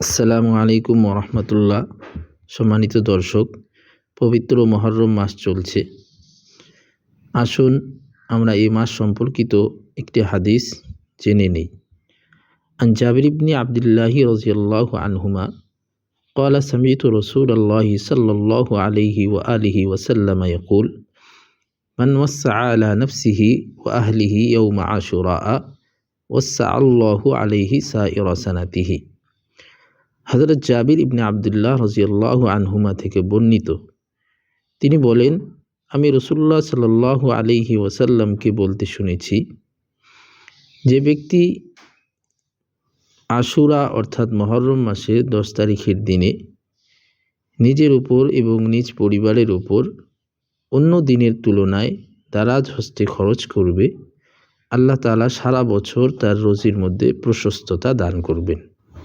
আসসালামু আলাইকুম রহমতুল্লাহ সম্মানিত দর্শক পবিত্র মহরম মাস চলছে আসুন আমরা এই মাস সম্পর্কিত একটি হাদিস জেনে নিই আন জাবির ইবনি আবদুল্লাহি রাজিয়াল্লাহ আনহুমা قال سمعت رسول الله صلى الله عليه وآله وسلم يقول من وسع على نفسه وأهله يوم عاشوراء وسع الله عليه سائر سنته হজরত জাবির ইবনে আবদুল্লাহ রাজিয়াল্লাহ আনহুমা থেকে বর্ণিত। তিনি বলেন, আমি রসুল্লাহ সাল্লাহ আলিহি ওসাল্লামকে বলতে শুনেছি, যে ব্যক্তি আশুরা অর্থাৎ মহরম মাসের দশ তারিখের দিনে নিজের উপর এবং নিজ পরিবারের উপর অন্য দিনের তুলনায় দারাজ হস্তে খরচ করবে, আল্লাহ তালা সারা বছর তার রোজির মধ্যে প্রশস্ততা দান করবেন।